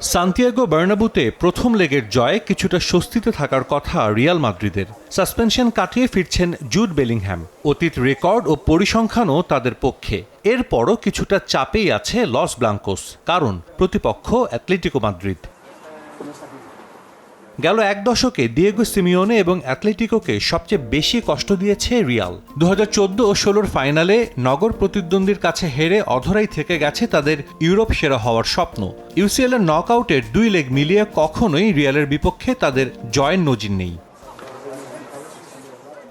Santiago বার্নাবুতে প্রথম লেগের জয়ে কিছুটা স্বস্তিতে থাকার কথা রিয়াল মাদ্রিদের। সাসপেনশন কাটিয়ে ফিরছেন জুড বেলিংহ্যাম। অতীত রেকর্ড ও পরিসংখ্যানও তাদের পক্ষে। এরপরও কিছুটা চাপেই আছে লস ব্লাঙ্কোস। কারণ, প্রতিপক্ষ অ্যাথলেটিকো মাদ্রিদ। গেল এক দশকে দিয়েগো সিমিওনে এবং অ্যাথলেটিকোকে সবচেয়ে বেশি কষ্ট দিয়েছে রিয়াল। দু হাজার চোদ্দ ও ষোলোর ফাইনালে নগর প্রতিদ্বন্দ্বীর কাছে হেরে অধরাই থেকে গেছে তাদের ইউরোপ সেরা হওয়ার স্বপ্ন। ইউসিএলের নক আউটের দুই লেগ মিলিয়ে কখনোই রিয়ালের বিপক্ষে তাদের জয়ের নজির নেই।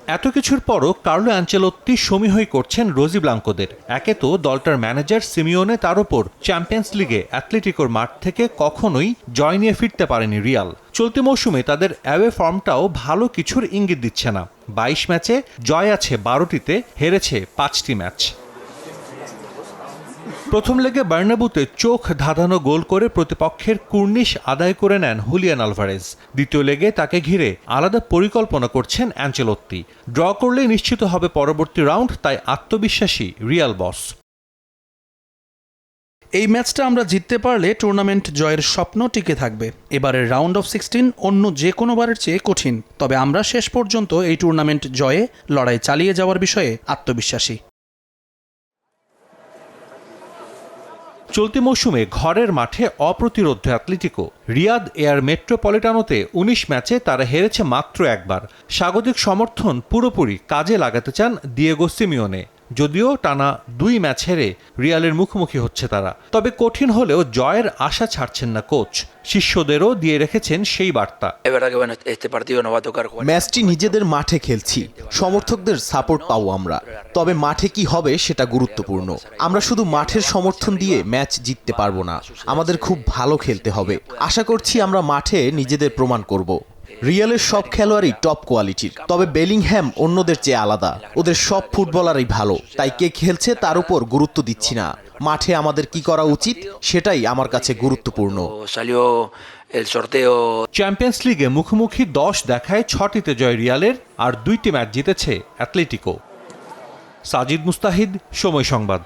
এত কিছুর পরও কার্লো অ্যাঞ্চেলোত্তি সমীহই করছেন রোজি ব্লাঙ্কোদের। একে তো দলটার ম্যানেজার সিমিওনে তার ওপর চ্যাম্পিয়ন্স লিগে অ্যাথলেটিকোর মাঠ থেকে কখনোই জয় নিয়ে ফিরতে পারেনি রিয়াল। চলতি মৌসুমে তাদের অ্যাওয়ে ফর্মটাও ভালো কিছুর ইঙ্গিত দিচ্ছে না। বাইশ ম্যাচে জয় আছে বারোটিতে, হেরেছে পাঁচটি ম্যাচ। প্রথম লেগে বার্নাবুতে চোখ ধাঁধানো গোল করে প্রতিপক্ষের কুর্নিশ আদায় করে নেন হুলিয়ান আলভারেজ। দ্বিতীয় লেগে তাকে ঘিরে আলাদা পরিকল্পনা করছেন অ্যাঞ্চেলোত্তি। ড্র করলে নিশ্চিত হবে পরবর্তী রাউন্ড, তাই আত্মবিশ্বাসী রিয়াল বস। এই ম্যাচটা আমরা জিততে পারলে টুর্নামেন্ট জয়ের স্বপ্ন টিকে থাকবে। এবারের রাউন্ড অফ সিক্সটিন অন্য যে কোনো বারের চেয়ে কঠিন। তবে আমরা শেষ পর্যন্ত এই টুর্নামেন্ট জয়ে লড়াই চালিয়ে যাওয়ার বিষয়ে আত্মবিশ্বাসী। চলতি মৌসুমে ঘরের মাঠে অপ্রতিরোধ অ্যাথলেটিকো রিয়াদ এয়ার মেট্রোপলিটানোতে উনিশ ম্যাচে তারা হেরেছে মাত্র একবার। স্বাগতিক সমর্থন পুরোপুরি কাজে লাগাতে চান দিয়েগো সিমিওনে। যদিও টানা দুই ম্যাচ হেরে রিয়ালের মুখোমুখি হচ্ছে তারা। তবে কঠিন হলেও জয়ের আশা ছাড়ছেন না কোচ। শিষ্যদেরও দিয়ে রেখেছেন সেই বার্তা. ম্যাচটি নিজেদের মাঠে খেলছি। সমর্থকদের সাপোর্ট পাবো আমরা। তবে মাঠে কি হবে সেটা গুরুত্বপূর্ণ। আমরা শুধু মাঠের সমর্থন দিয়ে ম্যাচ জিততে পারব না। আমাদের খুব ভালো খেলতে হবে। আশা করছি আমরা মাঠে নিজেদের প্রমাণ করব। রিয়ালের সব খেলোয়াড়ই টপ কোয়ালিটির তবে বেলিংহ্যাম অন্যদের চেয়ে আলাদা। ওদের সব ফুটবলারই ভালো। তাই কে খেলছে তার উপর গুরুত্ব দিচ্ছি না। মাঠে আমাদের কি করা উচিত সেটাই আমার কাছে গুরুত্বপূর্ণ। চ্যাম্পিয়ন্স লিগে মুখোমুখি দশ দেখায় ছটিতে জয় রিয়ালের আর দুইটি ম্যাচ জিতেছে অ্যাথলেটিকো সাজিদ মুস্তাহিদ সময় সংবাদ।